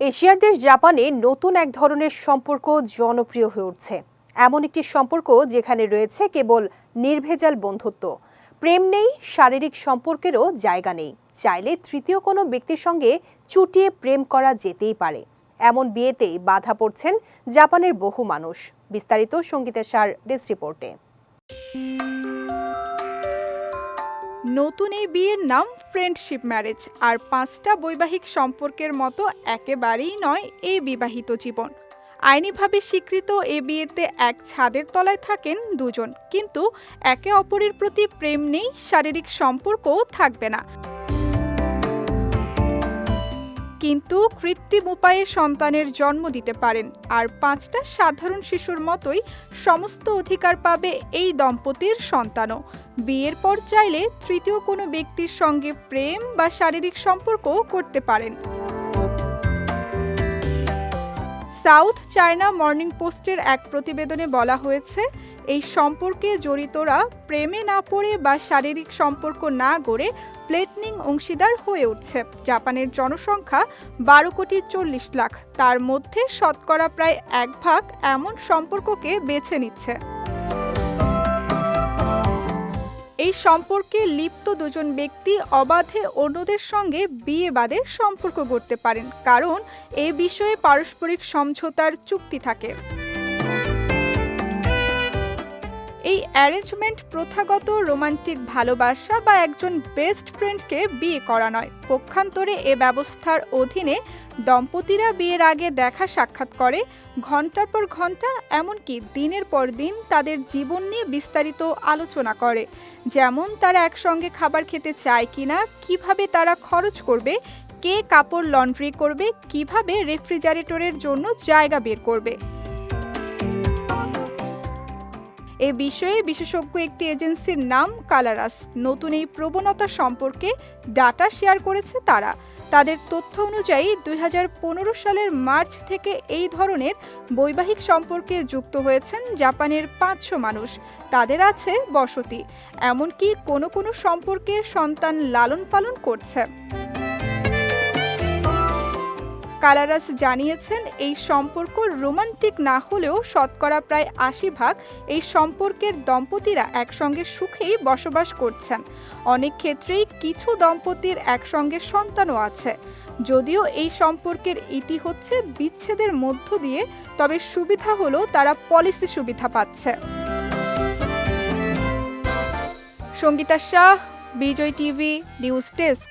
এশিয়ার দেশ জাপানে নতুন এক ধরনের সম্পর্ক জনপ্রিয় হয়ে উঠছে। এমন একটি সম্পর্ক যেখানে রয়েছে কেবল নির্ভেজাল বন্ধুত্ব। প্রেম নেই, শারীরিক সম্পর্কেরও জায়গা নেই। চাইলে তৃতীয় কোনো ব্যক্তির সঙ্গে চুটিয়ে প্রেম করা যেতেই পারে। এমন বিয়েতেই বাধা পড়ছেন জাপানের বহু মানুষ। বিস্তারিত সঙ্গীতের সার ডেস্ক রিপোর্টে। নতুন এই বিয়ের নাম ফ্রেন্ডশিপ ম্যারেজ আর পাঁচটা বৈবাহিক সম্পর্কের মতো একেবারেই নয় এই বিবাহিত জীবন। আইনিভাবে স্বীকৃত এ বিয়েতে এক ছাদের তলায় থাকেন দুজন, কিন্তু একে অপরের প্রতি প্রেম নেই, শারীরিক সম্পর্কও থাকবে না। কিন্তু কৃত্রিম উপায়ে সন্তানের জন্ম দিতে পারেন। আর পাঁচটা সাধারণ শিশুর মতোই সমস্ত অধিকার পাবে এই দম্পতির সন্তানও। বিয়ের পর চাইলে তৃতীয় কোনো ব্যক্তির সঙ্গে প্রেম বা শারীরিক সম্পর্কও করতে পারেন। সাউথ চায়না মর্নিং পোস্টের এক প্রতিবেদনে বলা হয়েছে এই সম্পর্কে জড়িতরা প্রেমে না পড়ে বা শারীরিক সম্পর্ক না গড়ে প্লেটনিং অংশীদার হয়ে উঠছে। জাপানের জনসংখ্যা বারো কোটি চল্লিশ লাখ। তার মধ্যে শতকরা প্রায় এক ভাগ এমন সম্পর্ককে বেছে নিচ্ছে। এই সম্পর্কে লিপ্ত দুজন ব্যক্তি অবাধে অন্যদের সঙ্গে বিয়ে বাদে সম্পর্ক করতে পারেন, কারণ এ বিষয়ে পারস্পরিক সমঝোতার চুক্তি থাকে। অ্যারেঞ্জমেন্ট প্রথাগত রোমান্টিক ভালোবাসা বা একজন বেস্ট ফ্রেন্ডকে বিয়ে করা নয়। পক্ষান্তরে এ ব্যবস্থার অধীনে দম্পতিরা বিয়ের আগে দেখা সাক্ষাৎ করে। ঘণ্টার পর ঘণ্টা এমনকি দিনের পর দিন তাদের জীবন নিয়ে বিস্তারিত আলোচনা করে। যেমন, তারা একসঙ্গে খাবার খেতে চায় কিনা, কীভাবে তারা খরচ করবে, কে কাপড় লন্ড্রি করবে, কীভাবে রেফ্রিজারেটরের জন্য জায়গা বের করবে। এ বিষয়ে বিশেষজ্ঞ একটি এজেন্সির নাম কালারাস। নতুন এই প্রবণতা সম্পর্কে ডাটা শেয়ার করেছে তারা। তাদের তথ্য অনুযায়ী দুই হাজার পনেরো সালের মার্চ থেকে এই ধরনের বৈবাহিক সম্পর্কে যুক্ত হয়েছেন জাপানের পাঁচশো মানুষ। তাদের আছে বসতি। এমনকি কোনো কোনো সম্পর্কে সন্তান লালন পালন করছে। কালারাস জানিয়েছেন, এই সম্পর্ক রোমান্টিক না হলেও শতকরা প্রায় আশি ভাগ এই সম্পর্কের দম্পতিরা একসঙ্গে সুখেই বসবাস করছেন। অনেক ক্ষেত্রেই কিছু দম্পতির একসঙ্গে সন্তানও আছে। যদিও এই সম্পর্কের ইতি হচ্ছে বিচ্ছেদের মধ্য দিয়ে, তবে সুবিধা হলো তারা পলিসি সুবিধা পাচ্ছে। Sangeeta Shah, Bijoy TV, news desk.